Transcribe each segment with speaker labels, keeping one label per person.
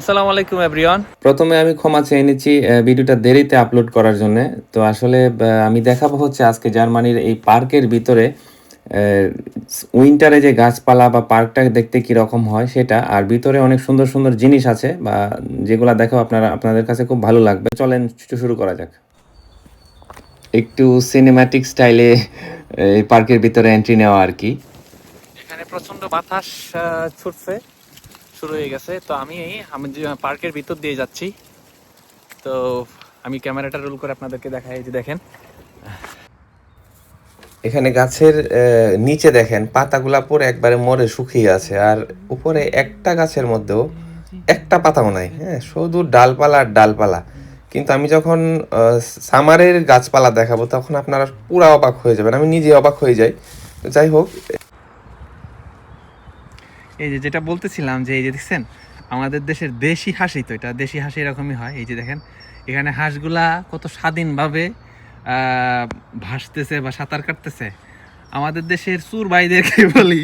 Speaker 1: আসসালামু আলাইকুম এভরিওয়ান।
Speaker 2: প্রথমে আমি ক্ষমা চেয়ে নিচ্ছি ভিডিওটা দেরিতে আপলোড করার জন্য। তো আসলে আমি দেখাবো হচ্ছে আজকে জার্মানির এই পার্কের ভিতরে উইন্টারে যে গাছপালা বা পার্কটা দেখতে কি রকম হয় সেটা আর ভিতরে অনেক সুন্দর সুন্দর জিনিস আছে বা যেগুলা দেখো আপনারা আপনাদের কাছে খুব ভালো লাগবে। চলেন শুরু করা যাক। একটু সিনেম্যাটিক স্টাইলে এই পার্কের ভিতরে এন্ট্রি নেওয়া আর কি।
Speaker 1: এখানে প্রচণ্ড বাতাস ছুটছে। শুরু হয়ে গেছে। তো আমি আমি পার্কের ভিতর দিয়ে যাচ্ছি। তো আমি ক্যামেরাটা রোল করে আপনাদেরকে দেখাই যে দেখেন।
Speaker 2: এখানে গাছের নিচে দেখেন, পাতাগুলা পরে একবারে মরে শুকিয়ে আছে। আর উপরে একটা গাছের মধ্যেও একটা পাতাও নাই হ্যাঁ? শুধু ডালপালা আর ডালপালা। কিন্তু আমি যখন সামারের গাছপালা দেখাবো, তখন আপনারা পুরা অবাক হয়ে যাবেন। আমি নিজে অবাক হয়ে যাই। যাই হোক
Speaker 1: এই যে যেটা বলতেছিলাম যে এই যে দেখছেন, আমাদের দেশের দেশি হাসি তো এটা, দেশি হাসি এরকমই হয়। এই যে দেখেন, এখানে হাঁসগুলা কত স্বাধীনভাবে ভাসতেছে বা সাঁতার কাটতেছে। আমাদের দেশের চুর ভাইদেরকে বলি,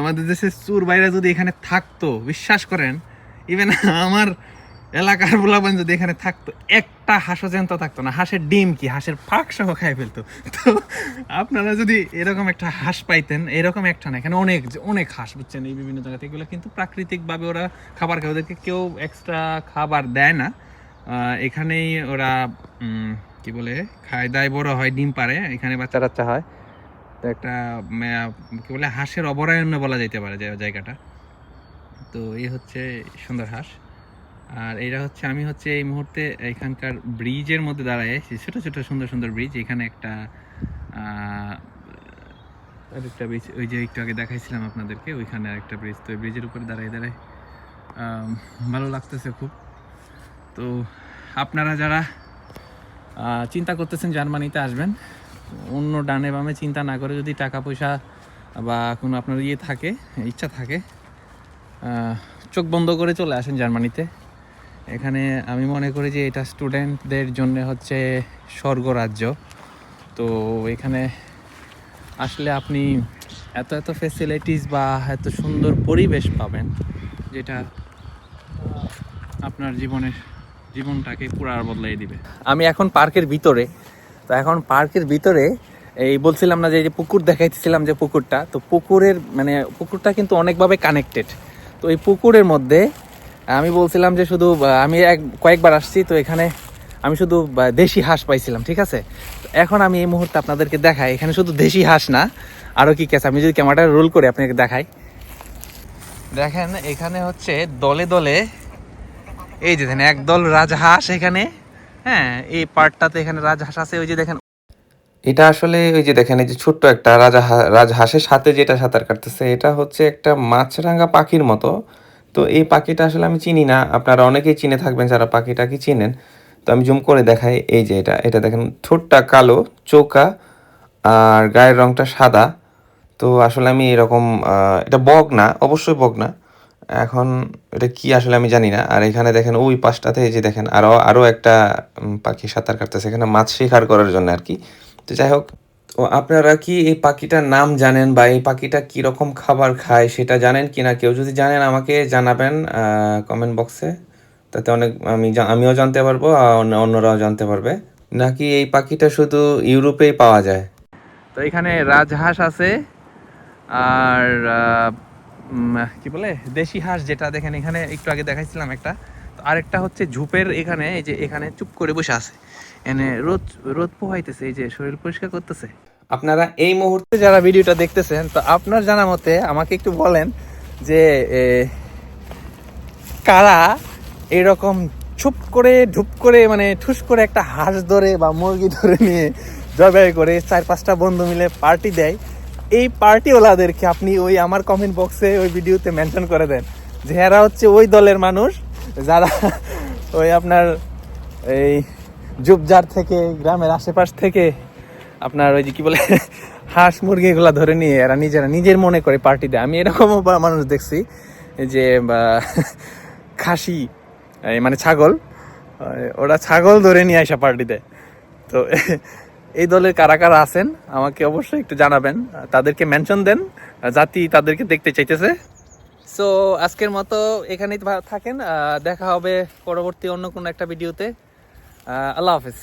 Speaker 1: আমাদের দেশের চুর ভাইরা যদি এখানে থাকতো, বিশ্বাস করেন ইভেন আমার এলাকার বলাবেন যদি এখানে থাকতো, একটা হাঁসও জ্যান্ত থাকতো না। হাঁসের ডিম কি? হাঁসের ফাঁক সহ খাই ফেলতো। তো আপনারা যদি এরকম একটা হাঁস পাইতেন, এরকম একটা না, এখানে অনেক অনেক হাঁস, বুঝছেন, এই বিভিন্ন জায়গাতে। এগুলো কিন্তু প্রাকৃতিকভাবে ওরা খাবার খায়। ওদেরকে কেউ এক্সট্রা খাবার দেয় না। এখানেই ওরা কি বলে খায় দায় বড় হয়, ডিম পারে এখানে বাচ্চা টাচ্চা হয়। তো একটা কি বলে, হাঁসের অভয়ারণ্য বলা যেতে পারে জায়গাটা। তো এই হচ্ছে সুন্দর হাঁস। আর এটা হচ্ছে, আমি হচ্ছে এই মুহূর্তে এখানকার ব্রিজের মধ্যে দাঁড়ায় ছোটো, ছোট, সুন্দর সুন্দর ব্রিজ। এখানে একটা আরেকটা ব্রিজ, ওই যে একটু আগে দেখাইছিলাম আপনাদেরকে, ওইখানে একটা ব্রিজ। তো ওই ব্রিজের উপরে দাঁড়ায় দাঁড়ায় ভালো লাগতেছে খুব। তো আপনারা যারা চিন্তা করতেছেন জার্মানিতে আসবেন, অন্য ডানে বামে চিন্তা না করে যদি টাকা পয়সা বা কোনো আপনার ইয়ে থাকে, ইচ্ছা থাকে চোখ বন্ধ করে চলে আসেন জার্মানিতে। এখানে আমি মনে করি যে এটা স্টুডেন্টদের জন্য হচ্ছে স্বর্গরাজ্য। তো এখানে আসলে আপনি এত এত ফেসিলিটিস বা এত সুন্দর পরিবেশ পাবেন, যেটা আপনার জীবনের জীবনটাকে পুরো বদলাই দিবে। আমি এখন পার্কের ভিতরে, তো এখন পার্কের ভিতরে এই বলছিলাম না যে পুকুর দেখাইতেছিলাম যে পুকুরটা, তো পুকুরের মানে পুকুরটা কিন্তু অনেকভাবে কানেক্টেড তো এই পুকুরের মধ্যে আমি বলছিলাম যে শুধু আমি এক, কয়েকবার আসছি, তো এখানে আমি শুধু দেশি হাঁস পাইছিলাম, ঠিক আছে? এখন আমি এই মুহূর্তে আপনাদেরকে দেখাই, এখানে শুধু দেশি হাঁস না আরও কি কেস আমি যদি ক্যামেরাটা রোল করে আপনাকে দেখাই। দেখেন, এখানে হচ্ছে দলে দলে, এই যে দেখেন, একদল রাজহাঁস এখানে হ্যাঁ এই পার্টটাতে এখানে রাজহাঁস আছে, ওই যে দেখেন।
Speaker 2: এটা আসলে ওই যে দেখেন, এই যে ছোট্ট একটা রাজা রাজহাঁসের সাথে যেটা সাঁতার কাটতেছে, এটা হচ্ছে একটা মাছরাঙা পাখির মতো। তো এই পাখিটা আসলে আমি চিনি না। আপনারা অনেকেই চিনে থাকবেন যারা পাখিটাকে চিনেন। তো আমি জুম করে দেখাই। এই যে এটা এটা দেখেন, ঠোঁটটা কালো, চোকা আর গায়ের রংটা সাদা। তো আসলে আমি এরকম এটা বক না, অবশ্যই বক না। এখন এটা কি আসলে আমি জানি না। আর এখানে দেখেন, ওই পাশটাতে এই যে দেখেন আরও আরও একটা পাখি সাঁতার কাটতেছে। এখানে মাছ শিকার করার জন্য আর কি। তো যাই হোক তো আপনারা কি এই পাখিটার নাম জানেন বা এই পাখিটা কি রকম খাবার খায় সেটা জানেন কি না কেউ যদি জানেন আমাকে জানাবেন কমেন্ট বক্সে তাতে অনেক, আমি আমিও জানতে পারব অন্যরাও জানতে পারবে। নাকি এই পাখিটা শুধু ইউরোপেই পাওয়া যায়?
Speaker 1: তো এখানে রাজহাঁস আছে, আর কি বলে? দেশি হাঁস যেটা দেখেন এখানে একটু আগে দেখাইছিলাম একটা। তো আরেকটা হচ্ছে ঝুপের এখানে, এই যে এখানে চুপ করে বসে আছে। এনে রোদ রোদ পোহাইতেছে, এই যে শরীর পরিষ্কার করতেছে।
Speaker 2: আপনারা এই মুহূর্তে
Speaker 1: যারা ভিডিওটা দেখতেছেন, তো আপনার জানা মতে আমাকে একটু বলেন যে কারা এরকম চুপ করে ঢুপ করে মানে ঠুস করে একটা হাঁস ধরে বা মুরগি ধরে নিয়ে জবাই করে চার পাঁচটা বন্ধু মিলে পার্টি দেয়, এই পার্টিওয়ালাদেরকে আপনি ওই আমার কমেন্ট বক্সে ওই ভিডিওতে মেনশন করে দেন যে এরা হচ্ছে ওই দলের মানুষ যারা ওই আপনার এই জুবজার থেকে, গ্রামের আশেপাশ থেকে আপনার ওই যে কি বলে, হাঁস মুরগি এগুলা ধরে নিয়ে এরা নিজেরা নিজের মনে করে পার্টি দেয়। আমি এরকমও মানুষ দেখছি যে খাসি মানে ছাগল ওরা ছাগল ধরে নিয়ে আসা পার্টি দেয় তো এই দলের কারা কারা আছেন, আমাকে অবশ্যই একটু জানাবেন। তাদেরকে মেনশন দেন। জাতি তাদেরকে দেখতে চাইতেছে। সো আজকের মতো এখানেই থাকেন। দেখা হবে পরবর্তী অন্য কোনো একটা ভিডিওতে আল্লাহ হাফেজ।